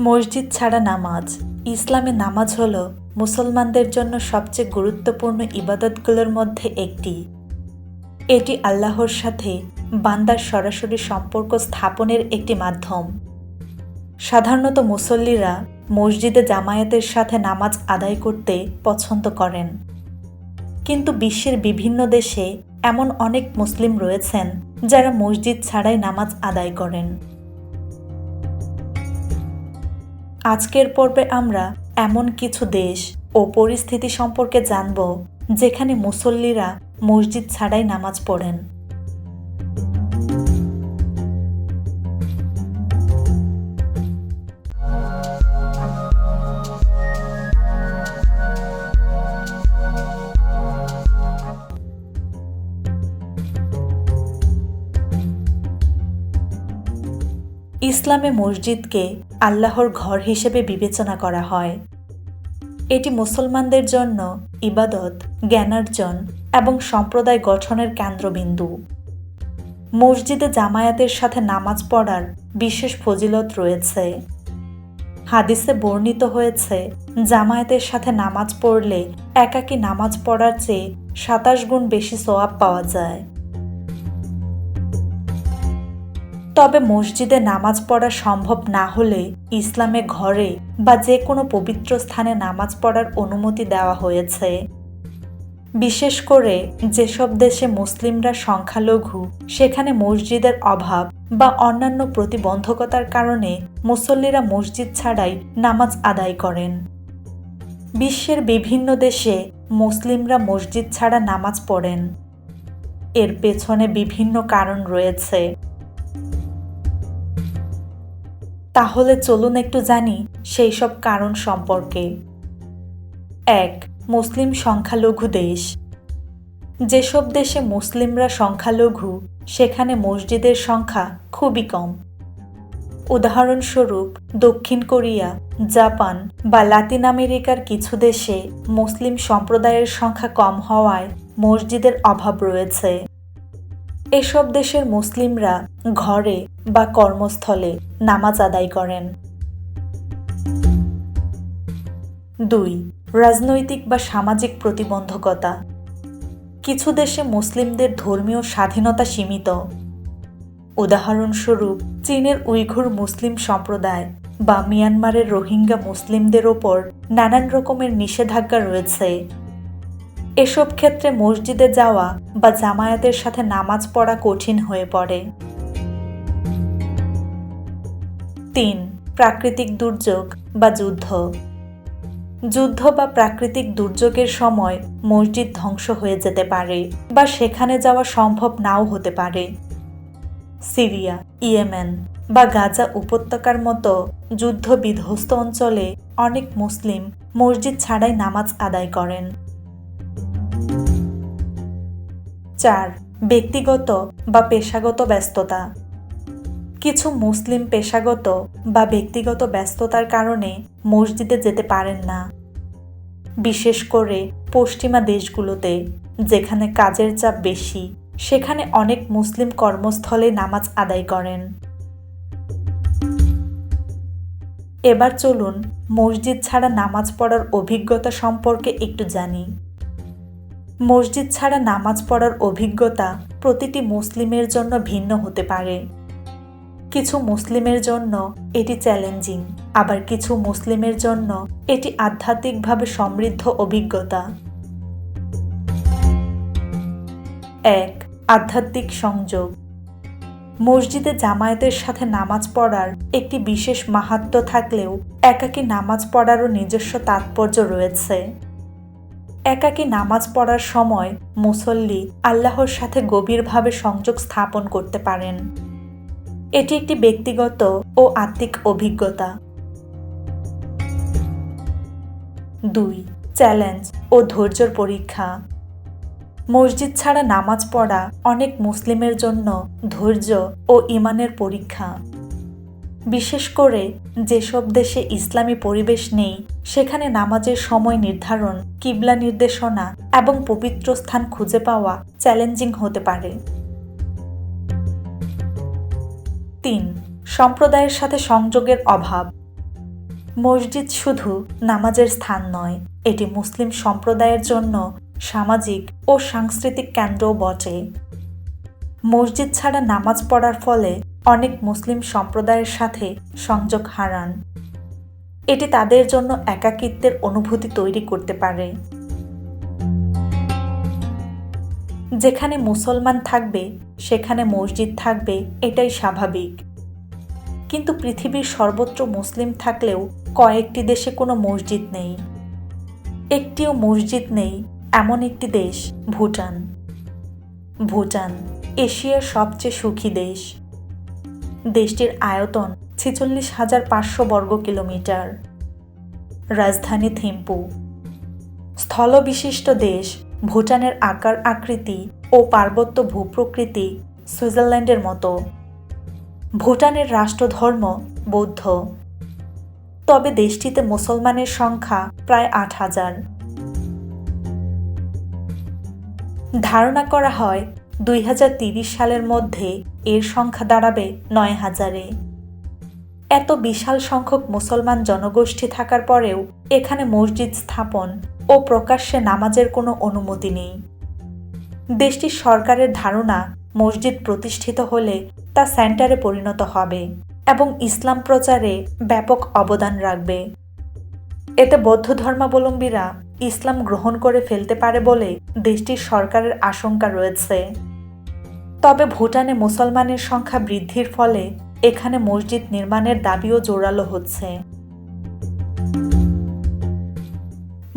মসজিদ ছাড়া নামাজ। ইসলামে নামাজ হল মুসলমানদের জন্য সবচেয়ে গুরুত্বপূর্ণ ইবাদতগুলোর মধ্যে একটি। এটি আল্লাহর সাথে বান্দার সরাসরি সম্পর্ক স্থাপনের একটি মাধ্যম। সাধারণত মুসল্লিরা মসজিদে জামায়াতের সাথে নামাজ আদায় করতে পছন্দ করেন। কিন্তু বিশ্বের বিভিন্ন দেশে এমন অনেক মুসলিম রয়েছেন যারা মসজিদ ছাড়াই নামাজ আদায় করেন। আজকের পর্বে আমরা এমন কিছু দেশ ও পরিস্থিতি সম্পর্কে জানব যেখানে মুসল্লিরা মসজিদ ছাড়াই নামাজ পড়েন। ইসলামে মসজিদকে আল্লাহর ঘর হিসেবে বিবেচনা করা হয়। এটি মুসলমানদের জন্য ইবাদত, জ্ঞানার্জন এবং সম্প্রদায় গঠনের কেন্দ্রবিন্দু। মসজিদে জামায়াতের সাথে নামাজ পড়ার বিশেষ ফজিলত রয়েছে। হাদিসে বর্ণিত হয়েছে, জামায়াতের সাথে নামাজ পড়লে একাকী নামাজ পড়ার চেয়ে সাতাশ গুণ বেশি সোয়াব পাওয়া যায়। তবে মসজিদে নামাজ পড়া সম্ভব না হলে ইসলামে ঘরে বা যে কোনো পবিত্র স্থানে নামাজ পড়ার অনুমতি দেওয়া হয়েছে। বিশেষ করে যেসব দেশে মুসলিমরা সংখ্যালঘু, সেখানে মসজিদের অভাব বা অন্যান্য প্রতিবন্ধকতার কারণে মুসল্লিরা মসজিদ ছাড়াই নামাজ আদায় করেন। বিশ্বের বিভিন্ন দেশে মুসলিমরা মসজিদ ছাড়া নামাজ পড়েন। এর পেছনে বিভিন্ন কারণ রয়েছে। তাহলে চলুন একটু জানি সেই সব কারণ সম্পর্কে। এক, মুসলিম সংখ্যালঘু দেশ। যেসব দেশে মুসলিমরা সংখ্যালঘু, সেখানে মসজিদের সংখ্যা খুবই কম। উদাহরণস্বরূপ, দক্ষিণ কোরিয়া, জাপান বা লাতিন আমেরিকার কিছু দেশে মুসলিম সম্প্রদায়ের সংখ্যা কম হওয়ায় মসজিদের অভাব রয়েছে। এসব দেশের মুসলিমরা ঘরে বা কর্মস্থলে নামাজ আদায় করেন। দুই, রাজনৈতিক বা সামাজিক প্রতিবন্ধকতা। কিছু দেশে মুসলিমদের ধর্মীয় স্বাধীনতা সীমিত। উদাহরণস্বরূপ, চীনের উইঘুর মুসলিম সম্প্রদায় বা মিয়ানমারের রোহিঙ্গা মুসলিমদের ওপর নানান রকমের নিষেধাজ্ঞা রয়েছে। এসব ক্ষেত্রে মসজিদে যাওয়া বা জামায়াতের সাথে নামাজ পড়া কঠিন হয়ে পড়ে। তিন, প্রাকৃতিক দুর্যোগ বা যুদ্ধ। যুদ্ধ বা প্রাকৃতিক দুর্যোগের সময় মসজিদ ধ্বংস হয়ে যেতে পারে বা সেখানে যাওয়া সম্ভব নাও হতে পারে। সিরিয়া, ইয়েমেন বা গাজা উপত্যকার মতো যুদ্ধ বিধ্বস্ত অঞ্চলে অনেক মুসলিম মসজিদ ছাড়াই নামাজ আদায় করেন। চার, ব্যক্তিগত বা পেশাগত ব্যস্ততা। কিছু মুসলিম পেশাগত বা ব্যক্তিগত ব্যস্ততার কারণে মসজিদে যেতে পারেন না। বিশেষ করে পশ্চিমা দেশগুলোতে, যেখানে কাজের চাপ বেশি, সেখানে অনেক মুসলিম কর্মস্থলে নামাজ আদায় করেন। এবার চলুন মসজিদ ছাড়া নামাজ পড়ার অভিজ্ঞতা সম্পর্কে একটু জানি। মসজিদ ছাড়া নামাজ পড়ার অভিজ্ঞতা প্রতিটি মুসলিমের জন্য ভিন্ন হতে পারে। কিছু মুসলিমের জন্য এটি চ্যালেঞ্জিং, আবার কিছু মুসলিমের জন্য এটি আধ্যাত্মিকভাবে সমৃদ্ধ অভিজ্ঞতা। এক, আধ্যাত্মিক সংযোগ। মসজিদে জামায়াতের সাথে নামাজ পড়ার একটি বিশেষ মাহাত্ম থাকলেও একাকী নামাজ পড়ারও নিজস্ব তাৎপর্য রয়েছে। একাকী নামাজ পড়ার সময় মুসল্লি আল্লাহর সাথে গভীরভাবে সংযোগ স্থাপন করতে পারেন। এটি একটি ব্যক্তিগত ও আত্মিক অভিজ্ঞতা। দুই, চ্যালেঞ্জ ও ধৈর্যর পরীক্ষা। মসজিদ ছাড়া নামাজ পড়া অনেক মুসলিমের জন্য ধৈর্য ও ইমানের পরীক্ষা। বিশেষ করে যেসব দেশে ইসলামী পরিবেশ নেই, সেখানে নামাজের সময় নির্ধারণ, কিবলা নির্দেশনা এবং পবিত্র স্থান খুঁজে পাওয়া চ্যালেঞ্জিং হতে পারে। তিন, সম্প্রদায়ের সাথে সংযোগের অভাব। মসজিদ শুধু নামাজের স্থান নয়, এটি মুসলিম সম্প্রদায়ের জন্য সামাজিক ও সাংস্কৃতিক কেন্দ্রও বটে। মসজিদ ছাড়া নামাজ পড়ার ফলে অনেক মুসলিম সম্প্রদায়ের সাথে সংযোগ হারান। এটি তাদের জন্য একাকিত্বের অনুভূতি তৈরি করতে পারে। যেখানে মুসলমান থাকবে, সেখানে মসজিদ থাকবে, এটাই স্বাভাবিক। কিন্তু পৃথিবীর সর্বত্র মুসলিম থাকলেও কয়েকটি দেশে কোনো মসজিদ নেই। একটিও মসজিদ নেই, এমন একটি দেশ, ভুটান। ভুটান। এশিয়ার সবচেয়ে সুখী দেশ। দেশটির আয়তন ছেচল্লিশ হাজার পাঁচশো বর্গ কিলোমিটার। রাজধানী থিম্পু। স্থলবিশিষ্ট দেশ, ভুটানের আকার আকৃতি ও পার্বত্য ভূপ্রকৃতি সুইজারল্যান্ডের মতো। ভুটানের রাষ্ট্রধর্ম বৌদ্ধ। তবে দেশটিতে মুসলমানের সংখ্যা প্রায় আট হাজার। ধারণা করা হয় দুই সালের মধ্যে এর সংখ্যা দাঁড়াবে নয় হাজারে। এত বিশাল সংখ্যক মুসলমান জনগোষ্ঠী থাকার পরেও এখানে মসজিদ স্থাপন ও প্রকাশ্যে নামাজের কোনো অনুমতি নেই। দেশটির সরকারের ধারণা, মসজিদ প্রতিষ্ঠিত হলে তা সেন্টারে পরিণত হবে এবং ইসলাম প্রচারে ব্যাপক অবদান রাখবে। এতে বৌদ্ধ ধর্মাবলম্বীরা ইসলাম গ্রহণ করে ফেলতে পারে বলে দেশটির সরকারের আশঙ্কা রয়েছে। তবে ভুটানে মুসলমানের সংখ্যা বৃদ্ধির ফলে এখানে মসজিদ নির্মাণের দাবিও জোরালো হচ্ছে।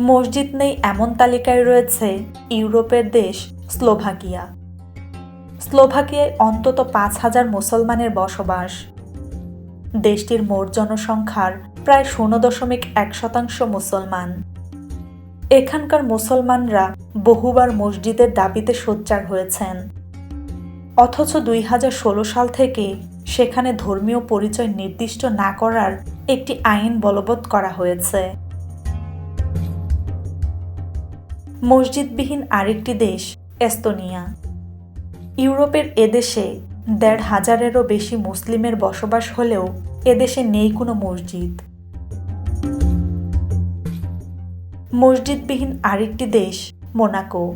মসজিদ নেই এমন তালিকায় রয়েছে ইউরোপের দেশ স্লোভাকিয়া। স্লোভাকিয়ায় অন্তত পাঁচ হাজার মুসলমানের বসবাস। দেশটির মোট জনসংখ্যার প্রায় শূন্য দশমিক এক শতাংশ মুসলমান। এখানকার মুসলমানরা বহুবার মসজিদের দাবিতে সোচ্চার হয়েছেন। অথচ দুই হাজার ষোলো সাল থেকে সেখানে ধর্মীয় পরিচয় নির্দিষ্ট না করার একটি আইন বলবৎ করা হয়েছে। মসজিদবিহীন আরেকটি দেশ, এস্তোনিয়া। ইউরোপের এদেশে দেড় হাজারেরও বেশি মুসলিমের বসবাস হলেও এদেশে নেই কোনো মসজিদ। মসজিদবিহীন আরেকটি দেশ, মোনাকো।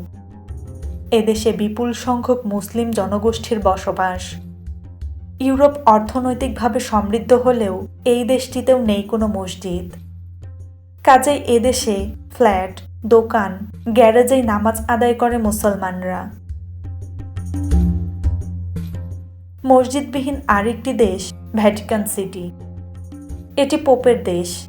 এদেশে বিপুল সংখ্যক মুসলিম জনগোষ্ঠীর বসবাস। ইউরোপ অর্থনৈতিকভাবে সমৃদ্ধ হলেও এই দেশটিতেও নেই কোনো মসজিদ। কাজেই এদেশে ফ্ল্যাট, দোকান, গ্যারেজেই নামাজ আদায় করে মুসলমানরা। মসজিদবিহীন আরেকটি দেশ, ভ্যাটিকান সিটি। এটি পোপের দেশ।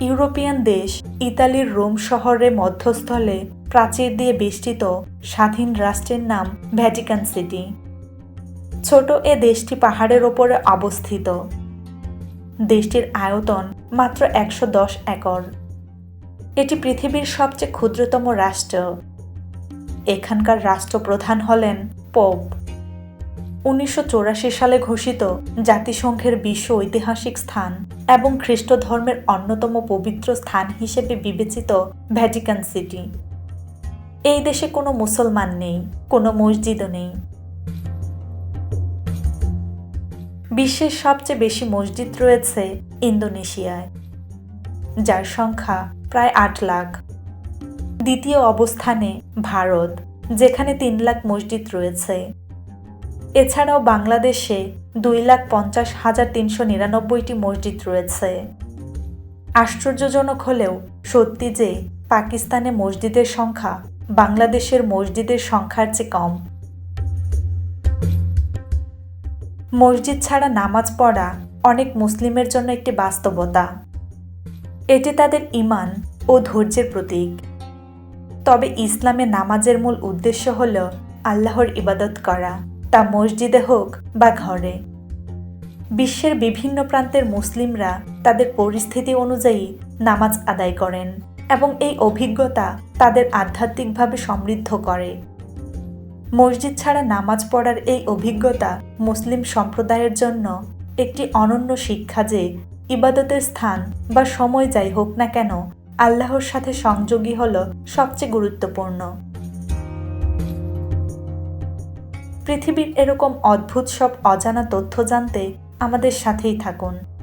ইউরোপিয়ান দেশ ইতালির রোম শহরে মধ্যস্থলে প্রাচীর দিয়ে বেষ্টিত স্বাধীন রাষ্ট্রের নাম ভ্যাটিকান সিটি। ছোট এ দেশটি পাহাড়ের ওপরে অবস্থিত। দেশটির আয়তন মাত্র একশো দশ একর। এটি পৃথিবীর সবচেয়ে ক্ষুদ্রতম রাষ্ট্র। এখানকার রাষ্ট্রপ্রধান হলেন পোপ। উনিশশো চুরাশি সালে ঘোষিত জাতিসংঘের বিশ্ব ঐতিহাসিক স্থান এবং খ্রিস্ট ধর্মের অন্যতম পবিত্র স্থান হিসেবে বিবেচিত ভ্যাটিকান সিটি। এই দেশে কোনো মুসলমান নেই, কোনো মসজিদও নেই। বিশ্বের সবচেয়ে বেশি মসজিদ রয়েছে ইন্দোনেশিয়ায়, যার সংখ্যা প্রায় আট লাখ। দ্বিতীয় অবস্থানে ভারত, যেখানে তিন লাখ মসজিদ রয়েছে। এছাড়াও বাংলাদেশে দুই লাখ পঞ্চাশ হাজার তিনশো নিরানব্বইটি মসজিদ রয়েছে। আশ্চর্যজনক হলেও সত্যি যে পাকিস্তানে মসজিদের সংখ্যা বাংলাদেশের মসজিদের সংখ্যার চেয়ে কম। মসজিদ ছাড়া নামাজ পড়া অনেক মুসলিমের জন্য একটি বাস্তবতা। এটি তাদের ইমান ও ধৈর্যের প্রতীক। তবে ইসলামে নামাজের মূল উদ্দেশ্য হল আল্লাহর ইবাদত করা, তা মসজিদে হোক বা ঘরে। বিশ্বের বিভিন্ন প্রান্তের মুসলিমরা তাদের পরিস্থিতি অনুযায়ী নামাজ আদায় করেন। এবং এই অভিজ্ঞতা তাদের আধ্যাত্মিকভাবে সমৃদ্ধ করে। মসজিদ ছাড়া নামাজ পড়ার এই অভিজ্ঞতা মুসলিম সম্প্রদায়ের জন্য একটি অনন্য শিক্ষা যে ইবাদতের স্থান বা সময় যাই হোক না কেন আল্লাহর সাথে সংযোগী হল সবচেয়ে গুরুত্বপূর্ণ। পৃথিবীর এরকম অদ্ভুত সব অজানা তথ্য জানতে আমাদের সাথেই থাকুন।